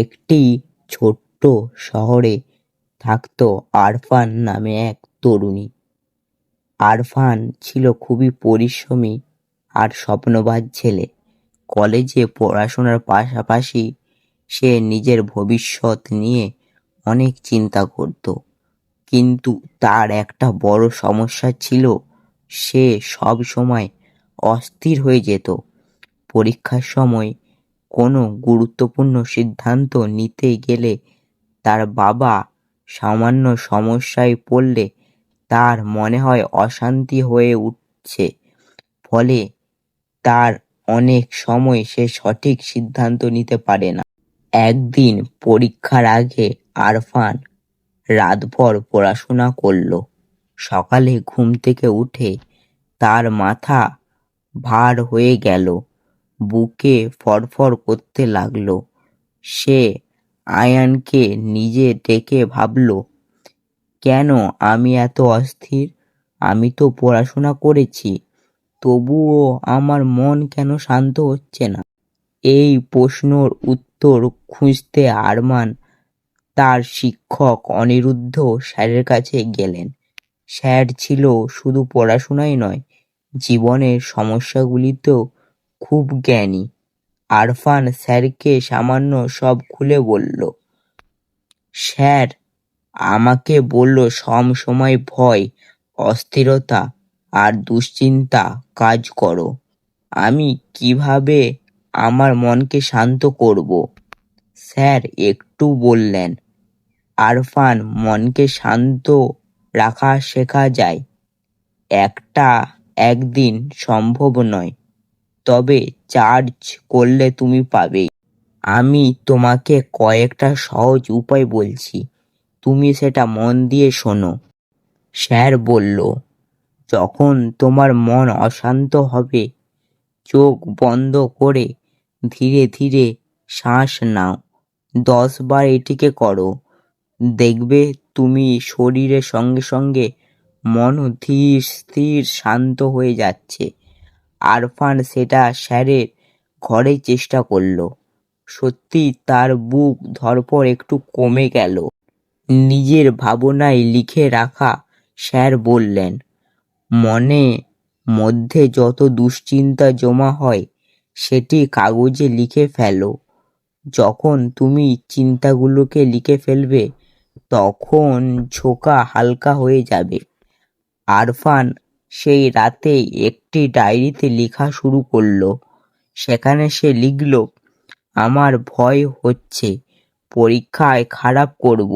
একটি ছোট্ট শহরে থাকত আরফান নামে এক তরুণী। আরফান ছিল খুবই পরিশ্রমী আর স্বপ্নবাজ ছেলে। কলেজে পড়াশোনার পাশাপাশি সে নিজের ভবিষ্যৎ নিয়ে অনেক চিন্তা করত। কিন্তু তার একটা বড় সমস্যা ছিল, সে সব সময় অস্থির হয়ে যেত। পরীক্ষার সময় কোনো গুরুত্বপূর্ণ সিদ্ধান্ত নিতে গেলে তার বাবা সামান্য সমস্যায় পড়লে তার মনে হয় অশান্তি হয়ে উঠছে। ফলে তার অনেক সময় সে সঠিক সিদ্ধান্ত নিতে পারে না। একদিন পরীক্ষার আগে আরফান রাতভর পড়াশোনা করল। সকালে ঘুম থেকে উঠে তার মাথা ভার হয়ে গেল। বুকে ফরফর করতে লাগল। সে আয়ানকে নিজে ডেকে ভাবল, কেন আমি এত অস্থির? আমি তো পড়াশোনা করেছি, তবুও আমার মন কেন শান্ত হচ্ছে না? এই প্রশ্নর উত্তর খুঁজতে আরমান তার শিক্ষক অনিরুদ্ধ স্যারের কাছে গেলেন। স্যার ছিল শুধু পড়াশোনাই নয়, জীবনের সমস্যাগুলিতেও খুব জ্ঞানী। আরফান স্যারকে সামান্য সব খুলে বলল, স্যার, আমাকে বলল সব সময় ভয়, অস্থিরতা আর দুশ্চিন্তা কাজ করো। আমি কীভাবে আমার মনকে শান্ত করব? স্যার একটু বললেন, আরফান, মনকে শান্ত রাখা শেখা যায়। একটা একদিন সম্ভব নয়। তবে চার্জ করলে তুমি পাবেই। আমি তোমাকে কয়েকটা সহজ উপায় বলছি। তুমি সেটা মন দিয়ে শোনো। স্যার বলল, যখন তোমার মন অশান্ত হবে, চোখ বন্ধ করে ধীরে ধীরে শ্বাস নাও। দশ বার এটিকে করো। দেখবে তুমি শরীরের সঙ্গে সঙ্গে মন ধীর স্থির শান্ত হয়ে যাচ্ছে। আরফান সেটা স্যারের ঘরে চেষ্টা করল। সত্যি তার বুক ধরপর একটু কমে গেল। নিজের ভাবনায় লিখে রাখা স্যার বললেন, মনে মধ্যে যত দুশ্চিন্তা জমা হয়, সেটি কাগজে লিখে ফেলো। যখন তুমি চিন্তাগুলোকে লিখে ফেলবে, তখন ঝোঁকা হালকা হয়ে যাবে। আরফান সেই রাতে একটি ডায়েরিতে লেখা শুরু করল। সেখানে সে লিখল, আমার ভয় হচ্ছে, পরীক্ষায় খারাপ করব।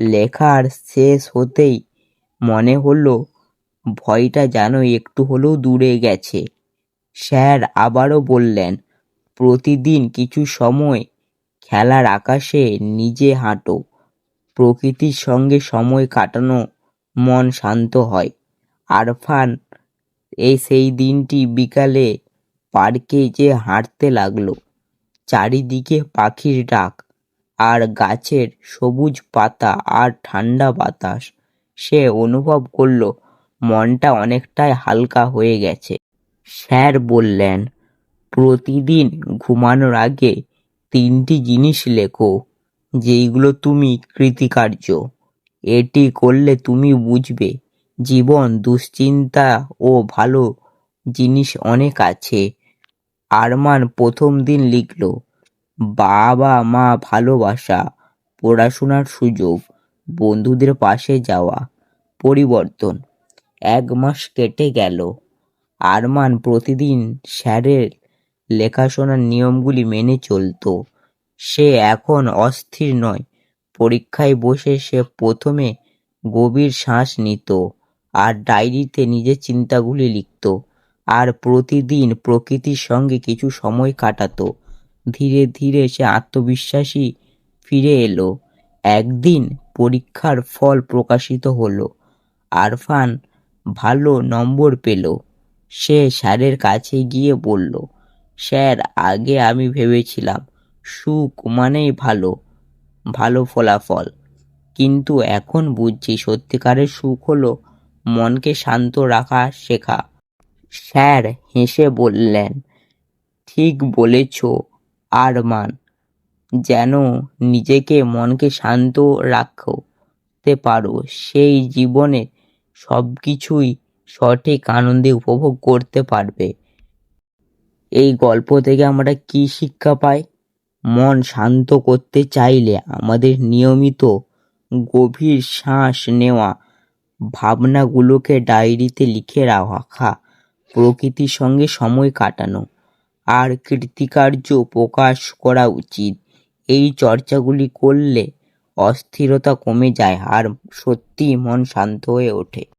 লেখার শেষ হতেই মনে হলো, ভয়টা যেন একটু হলেও দূরে গেছে। স্যার আবারও বললেন, প্রতিদিন কিছু সময় খেলার আকাশে নিজে হাঁটো। প্রকৃতির সঙ্গে সময় কাটানো মন শান্ত হয়। আরফান, এই সেই দিনটি বিকালে পার্কে যে হাঁটতে লাগল। চারিদিকে পাখির ডাক আর গাছের সবুজ পাতা আর ঠান্ডা বাতাস। সে অনুভব করল মনটা অনেকটাই হালকা হয়ে গেছে। স্যার বললেন, প্রতিদিন ঘুমানোর আগে তিনটি জিনিস লেখো, যেইগুলো তুমি কৃতিকার্য। এটি করলে তুমি বুঝবে জীবন, দুশ্চিন্তা ও ভালো জিনিস অনেক আছে। আরমান প্রথম দিন লিখল, বাবা মা ভালোবাসা, পড়াশোনার সুযোগ, বন্ধুদের পাশে যাওয়া, পরিবর্তন। এক মাস কেটে গেল। আরমান প্রতিদিন স্যারের লেখাশোনার নিয়মগুলি মেনে চলতো। সে এখন অস্থির নয়। পরীক্ষায় বসে সে প্রথমে গভীর শ্বাস নিত। আর ডায়েরিতে নিজের চিন্তাগুলি লিখত আর প্রতিদিন প্রকৃতির সঙ্গে কিছু সময় কাটাতো। ধীরে ধীরে সে আত্মবিশ্বাসী ফিরে এলো। একদিন পরীক্ষার ফল প্রকাশিত হলো। আরফান ভালো নম্বর পেল। সে স্যারের কাছে গিয়ে বলল, স্যার, আগে আমি ভেবেছিলাম সুখ মানেই ভালো ভালো ফলাফল। কিন্তু এখন বুঝছি সত্যিকারের সুখ হলো মনকে শান্ত রাখা শেখা। স্যার হেসে বললেন, ঠিক বলেছ, আরমান। যেন নিজেকে মনকে শান্ত রাখতে পারো, সেই জীবনে সব কিছুই সঠিক আনন্দে উপভোগ করতে পারবে। এই গল্প থেকে আমরা কি শিক্ষা পাই? মন শান্ত করতে চাইলে আমাদের নিয়মিত গভীর শ্বাস নেওয়া ভাবনাগুলোকে ডায়েরিতে লিখে রাখা, প্রকৃতির সঙ্গে সময় কাটানো, আর কৃতিকার্য প্রকাশ করা উচিত। এই চর্চাগুলি করলে অস্থিরতা কমে যায় আর সত্যি মন শান্ত হয়ে ওঠে।